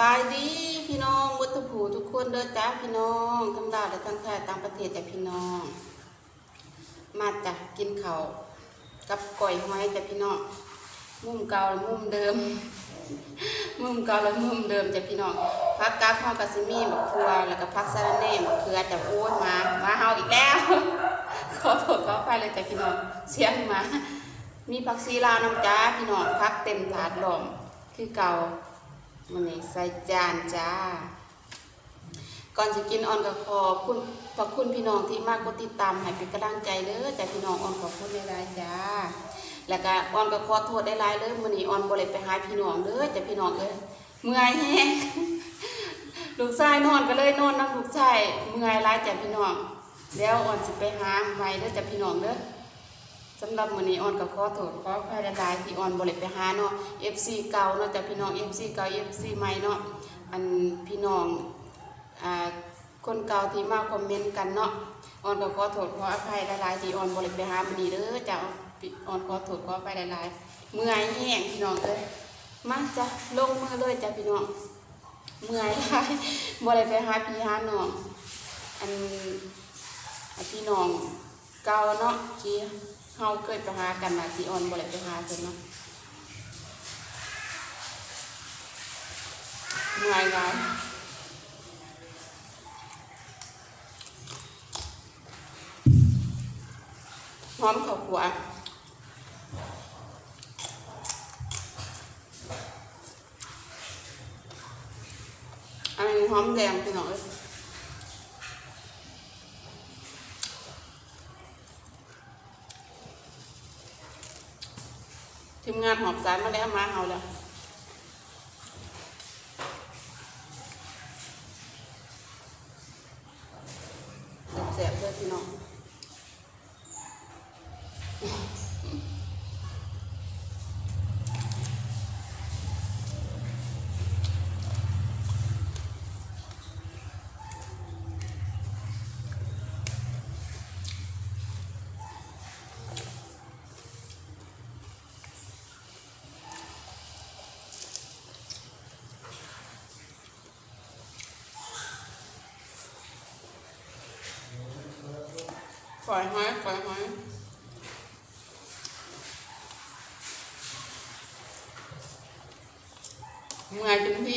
บายดีพี่น้องวัตถุผูทุกคนเด้อจ้าพี่น้องทั้งดาวและทั้งไทยต่างประเทศจ้ะพี่น้อง มาจ้ะกินเขากับก่อยหอยจ้ะพี่น้อง มุมเก่าและมุมเดิม มุมเก่าและมุมเดิมจ้ะพี่น้องพักกาดข้าวกะซิมีบักทัวแล้วก็พักสะระแหน่บักเขือจะโอ้ยมามาเฮาอีกแล้วขอโทษขออภัยเลยจ้ะพี่น้องเสียงมา มีผักซีลาวน้ำจ้าพี่น้องพักเต็มถาดหล่อมคือเก่า มันนี่ใส่จานจ้า ก่อนจะกินออนก็ขอคุณขอบคุณพี่น้องที่มากกดติดตามให้เป็นกำลังใจเด้อจ้าพี่น้องออนขอบคุณหลายๆจ้า แล้วก็ออนก็ขอโทษได้หลายเลยมื้อนี้ออนบ่ได้ไปหาพี่น้องเด้อจ้าพี่น้องเอ้ยเมื่อยแฮงลูกชายนอนก็เลยนอนนํลูกชายเมื่อยหลายจ้าพี่น้องแล้วออนสิไปหาใหม่เด้อจ้าพี่น้องเด้อ สำหรับมื้อนี้ออนก็ขอโทษขออภัยหลายๆที่ออนบ่ได้ไปหาเนาะ FC เก่าเนาะแต่พี่น้อง FC เก่า FC ใหม่เนาะอันพี่น้องอ่าคนเก่าที่มาคอมเมนต์กันเนาะออนก็ขอโทษขออภัยหลายๆที่ออนบ่ได้ไปหามื้อนี้เด้อจ้ะออนขอโทษขออภัยหลายๆเมื่อยแห้งพี่น้องเอ้ยมาจ้ะลงมือเลยจ้ะพี่น้องเมื่อยหลายบ่ได้ไปหาพี่หาน้องอันอันพี่น้องเก่าเนาะที่ เฮาเคยไปหากันนะที่ออนบ่ได้ไปหาเพิ่นเนาะเมื่อยงายหอมข้าวคั่วอันนี้หอมแดงพี่น้องเอ้ย ทีมงานหอบสารมาแล้วมาเอาแล้วแสบเลยพี่น้อง ปล่อยหอยปล่อยหอยเมื่อยจนเ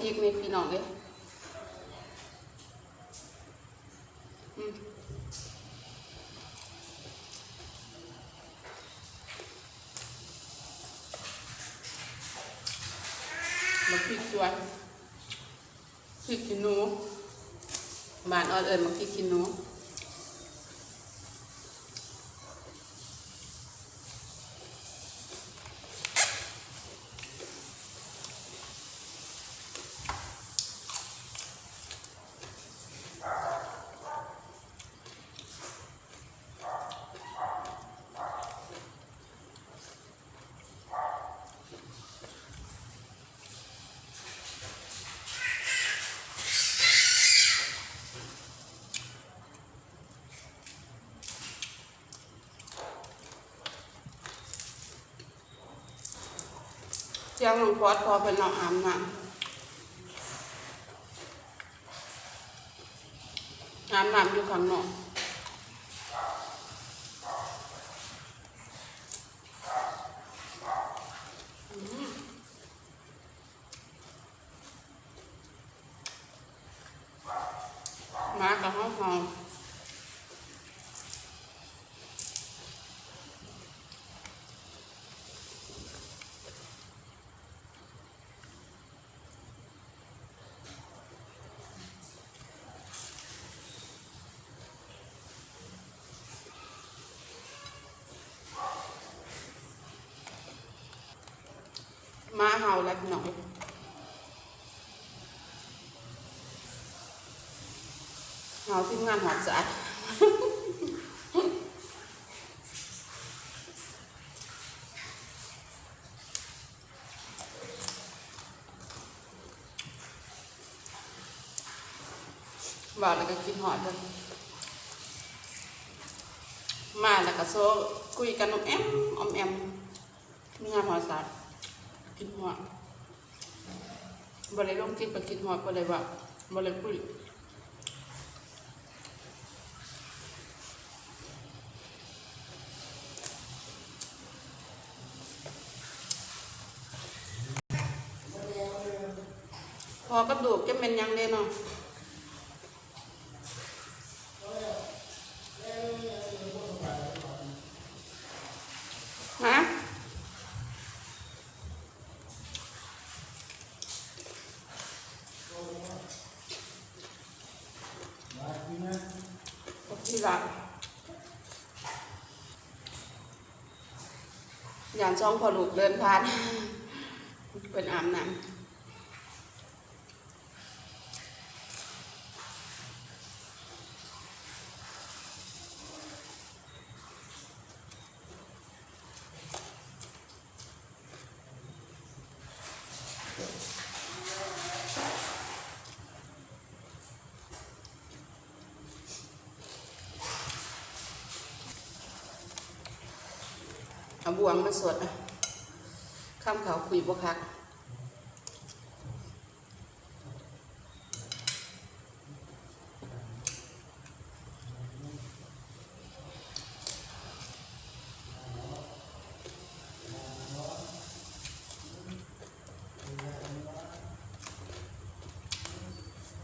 พริกนี่พี่น้องเลยมาพริกสวยพริกขี้หนูบานออนเอิญมาพริกขี้หนู เสียงหลวงพ่อพอเป็นเราอาบน้ำอาบน้ำอยู่ข้างนอกอืมมากับห้องหอมาวแล้วพี่น้องหาวทีมงานหอดสะอาดบอ คุยกันอมแอมอมแอมมีงานหอดสัตว์กินหอดบ่ได้ลงคลิปไปกินหอดบ่ได้ว่าบ่ได้คุยพอกระดูกจะเป็นยังเด้เนาะ ฮะที่รักอ ย่างช่องพอลูกเดินผ่านเป็นอาบน้ำ เอาบวงมาสวดอะข้ามเขาคุยบ่คัก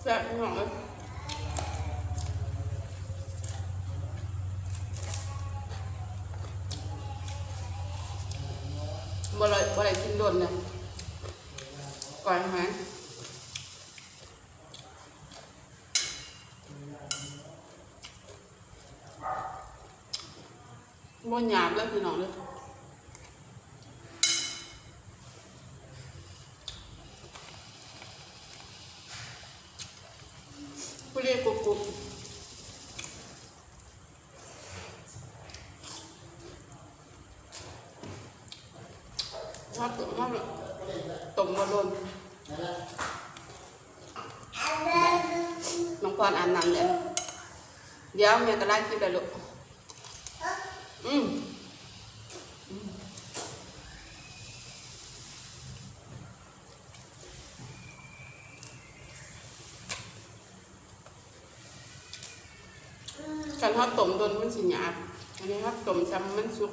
แซ่บพี่องเอ้ยบ่เลยบ่เลยกินโดนเนี่ยก่อนหาบ่หยาบเลยพี่น้องเลยผู้เรียกกรุบกรุบชอบตุ่มมากเลยตุ่มบอลลูนน้องพ รอ่านน้ำเดี๋ยวเดี๋ยวแม่ก็ไล่คลิปเลยลูกอืมอืมการทอดต้มโดนมันสิหยาบอันนี้ทอดต้มซ้ำมันสุก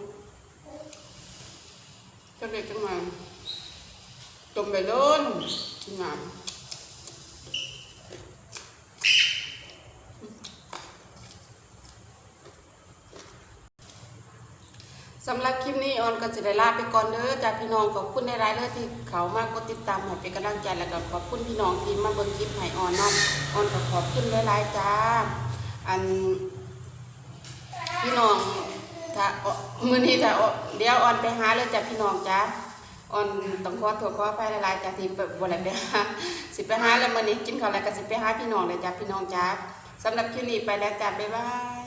จะเด็กจังมาต้มไปโดนหยาบ สำหรับคลิปนี้ออนก็จะได้ลาไปก่อนเด้อจากพี่น้องขอบคุณในรายเด้อที่เขามากกดติดตามให้เป็นกำลังใจแล้วก็ขอบคุณพี่น้องที่มาเบิ่งคลิปให้ออนเนาะออนก็ขอบคุณหลายๆจ้าอันพี่น้องถ้าอ่อมื้อนี้ถ้าอ่เดี๋ยวออนไปหาเลยจ้ะพี่น้องจ้าออนต้องขอโทษขออภัยหลายๆจ้ะที่แบบบ่ได้ไปหาสิไปหาแล้วมื้อนี้กินข้าวแล้วก็สิไปหาพี่น้องเลยจ้ะพี่น้องจ้าสำหรับคลิปนี้ไปแล้วจ้ะบ๊ายบาย